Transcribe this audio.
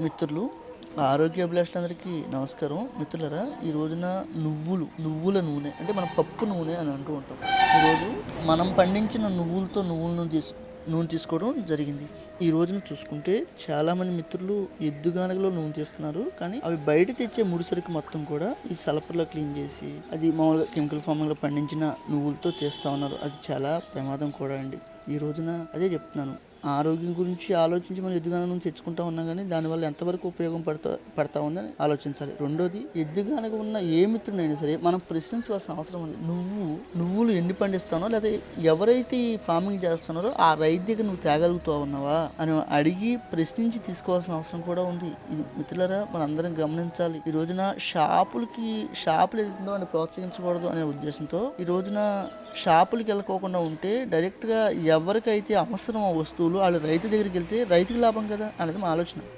మిత్రులు ఆరోగ్య అభిలాషులందరికీ నమస్కారం. మిత్రులరా ఈ రోజున నువ్వులు నువ్వుల నూనె అంటే మన పప్పు నూనె అని అంటూ ఉంటాం. ఈరోజు మనం పండించిన నువ్వులతో నువ్వులను తీసు నూనె తీసుకోవడం జరిగింది. ఈ రోజున చూసుకుంటే చాలామంది మిత్రులు ఎద్దుగానగలో నూనె తీస్తున్నారు. కానీ అవి బయట తెచ్చే ముడిసరికి మొత్తం కూడా ఈ సలపర్లో క్లీన్ చేసి అది మామూలుగా కెమికల్ ఫార్మింగ్లో పండించిన నువ్వులతో తీస్తూ ఉన్నారు. అది చాలా ప్రమాదం కూడా అండి. ఈ రోజున అదే చెప్తున్నాను. ఆరోగ్యం గురించి ఆలోచించి మనం ఎద్దుగాన నుంచి తెచ్చుకుంటా ఉన్నాం కానీ దానివల్ల ఎంతవరకు ఉపయోగం పడతా పడతా ఉందని ఆలోచించాలి. రెండోది ఎద్దుగానక ఉన్న ఏ మిత్రుడైనా సరే మనం ప్రశ్నించవలసిన అవసరం ఉంది. నువ్వు నువ్వులు ఎన్ని పండిస్తానో లేదా ఎవరైతే ఈ ఫార్మింగ్ చేస్తున్నారో ఆ రైతు దగ్గర నువ్వు తేగలుగుతావు ఉన్నావా అని అడిగి ప్రశ్నించి తీసుకోవాల్సిన అవసరం కూడా ఉంది. ఇది మిత్రులరా మనందరం గమనించాలి. ఈ రోజున షాపులకి షాపులు ఎదుగుతుందో అని ప్రోత్సహించకూడదు అనే ఉద్దేశంతో ఈ రోజున షాపులకి వెళ్ళకోకుండా ఉంటే డైరెక్ట్గా ఎవరికైతే అవసరం ఆ వస్తువులు వాళ్ళు రైతు దగ్గరికి వెళ్తే రైతుకి లాభం కదా అనేది మా ఆలోచన.